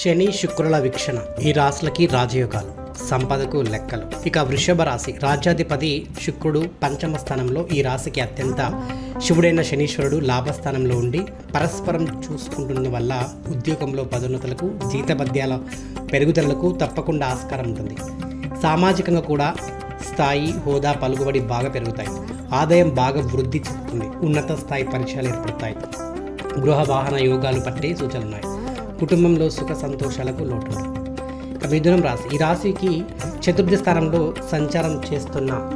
శని శుక్రుల వీక్షణ. ఈ రాశులకి రాజయోగాలు సంపదకు లెక్కలు. ఇక వృషభ రాశి రాజ్యాధిపతి శుక్రుడు పంచమ స్థానంలో ఈ రాశికి అత్యంత శివుడైన శనీశ్వరుడు లాభస్థానంలో ఉండి పరస్పరం చూసుకుంటున్న వల్ల ఉద్యోగంలో పదోన్నతులకు జీతబద్యాల పెరుగుదలకు తప్పకుండా ఆస్కారం ఉంటుంది. సామాజికంగా కూడా స్థాయి హోదా పలుకుబడి బాగా పెరుగుతాయి. ఆదాయం బాగా వృద్ధి చెందుతుంది. ఉన్నత స్థాయి పరిచయాలు ఏర్పడతాయి. గృహ వాహన యోగాలు పట్టే సూచనలు ఉన్నాయి కుటుంబంలో సుఖ సంతోషాలకు లోటు. మిథునం రాశి. ఈ రాశికి చతుర్థ స్థానంలో సంచారం చేస్తున్న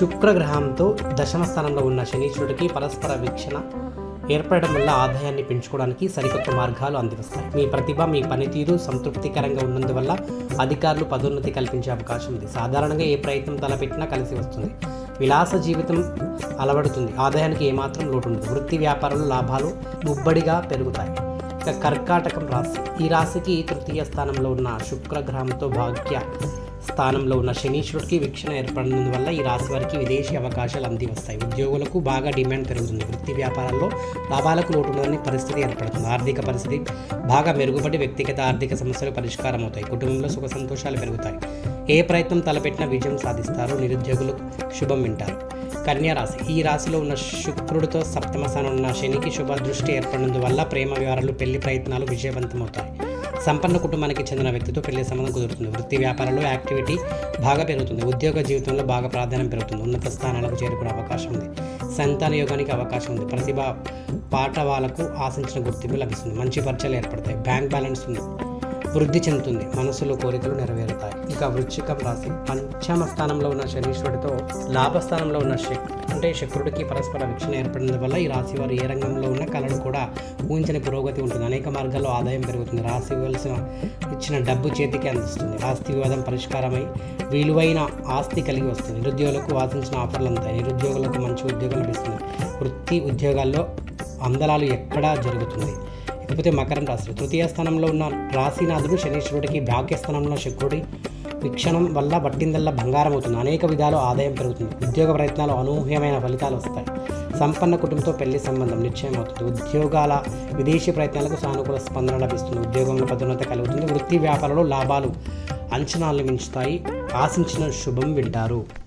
శుక్రగ్రహంతో దశమ స్థానంలో ఉన్న శనీశ్వరుడికి పరస్పర వీక్షణ ఏర్పడడం వల్ల ఆదాయాన్ని పెంచుకోవడానికి సరికొత్త మార్గాలు అందివస్తాయి. మీ ప్రతిభ మీ పనితీరు సంతృప్తికరంగా ఉన్నందువల్ల అధికారులు పదోన్నతి కల్పించే అవకాశం ఉంది. సాధారణంగా ఏ ప్రయత్నం తలపెట్టినా కలిసి వస్తుంది. విలాస జీవితం అలవడుతుంది. ఆదాయానికి ఏమాత్రం లోటు ఉండదు. వృత్తి వ్యాపారంలో లాభాలు ముబ్బడిగా పెరుగుతాయి. ఇక కర్కాటకం రాశి. ఈ రాశికి తృతీయ స్థానంలో ఉన్న శుక్రగ్రహంతో భాగ్య స్థానంలో ఉన్న శనీశ్వరుడికి వీక్షణ ఏర్పడినందువల్ల ఈ రాశి వారికి విదేశీ అవకాశాలు అంది వస్తాయి ఉద్యోగులకు బాగా డిమాండ్ పెరుగుతుంది. వృత్తి వ్యాపారాల్లో లాభాలకు లోటుండని పరిస్థితి ఏర్పడుతుంది. ఆర్థిక పరిస్థితి బాగా మెరుగుపడి వ్యక్తిగత ఆర్థిక సమస్యలు పరిష్కారం అవుతాయి కుటుంబంలో సుఖ సంతోషాలు పెరుగుతాయి. ఏ ప్రయత్నం తలపెట్టినా విజయం సాధిస్తారు. నిరుద్యోగులు శుభం వింటారు. కన్యా రాశి. ఈ రాశిలో ఉన్న శుక్రుడితో సప్తమ స్థానంలో ఉన్న శనికి శుభ దృష్టి ఏర్పడినందువల్ల ప్రేమ వ్యవహారాలు పెళ్ళి ప్రయత్నాలు విజయవంతమవుతాయి. సంపన్న కుటుంబానికి చెందిన వ్యక్తితో పెళ్ళి సంబంధం కుదురుతుంది. వృత్తి వ్యాపారంలో యాక్టివిటీ బాగా పెరుగుతుంది. ఉద్యోగ జీవితంలో బాగా ప్రాధాన్యం పెరుగుతుంది. ఉన్నత స్థానాలకు చేరుకునే అవకాశం ఉంది. సంతాన యోగానికి అవకాశం ఉంది. ప్రతిభ పాఠవాలకు ఆశించిన గుర్తింపు లభిస్తుంది. మంచి పరిచయాలు ఏర్పడతాయి. బ్యాంక్ బ్యాలెన్స్ ఉంది. వృద్ధి చెందుతుంది. మనసులో కోరికలు నెరవేరుతాయి. ఇక వృశ్చికం రాశి పంచమ స్థానంలో ఉన్న శనీశ్వరుడితో లాభస్థానంలో ఉన్న శక్ అంటే శుక్రుడికి పరస్పర వీక్షణ ఏర్పడిన వల్ల ఈ రాశి వారు ఏ రంగంలో ఉన్న కళలు కూడా ఊహించని పురోగతి ఉంటుంది. అనేక మార్గాల్లో ఆదాయం పెరుగుతుంది. రాశి ఇవ్వాల్సిన ఇచ్చిన డబ్బు చేతికి అందిస్తుంది. ఆస్తి వివాదం పరిష్కారమై విలువైన ఆస్తి కలిగి వస్తుంది. నిరుద్యోగులకు వాసించిన ఆఫర్లు అందుతాయి. నిరుద్యోగులకు మంచి ఉద్యోగం లభిస్తుంది. వృత్తి ఉద్యోగాల్లో అందలాలు ఎక్కడా జరుగుతుంది. ఇకపోతే మకరం రాశి. తృతీయ స్థానంలో ఉన్న రాశినాథుడు శనీశ్వరుడికి భాగ్యస్థానంలో శుక్రుడి. వీక్షణం వల్ల పట్టిందల్లా బంగారం అవుతుంది. అనేక విధాలు ఆదాయం పెరుగుతుంది. ఉద్యోగ ప్రయత్నాలు అనూహ్యమైన ఫలితాలు వస్తాయి. సంపన్న కుటుంబంతో పెళ్ళి సంబంధం నిశ్చయం అవుతుంది. ఉద్యోగాల విదేశీ ప్రయత్నాలకు సానుకూల స్పందన లభిస్తుంది. ఉద్యోగంలో పదోన్నత కలుగుతుంది. వృత్తి వ్యాపారంలో లాభాలు అంచనాలు మించుతాయి. ఆశించిన శుభం వింటారు.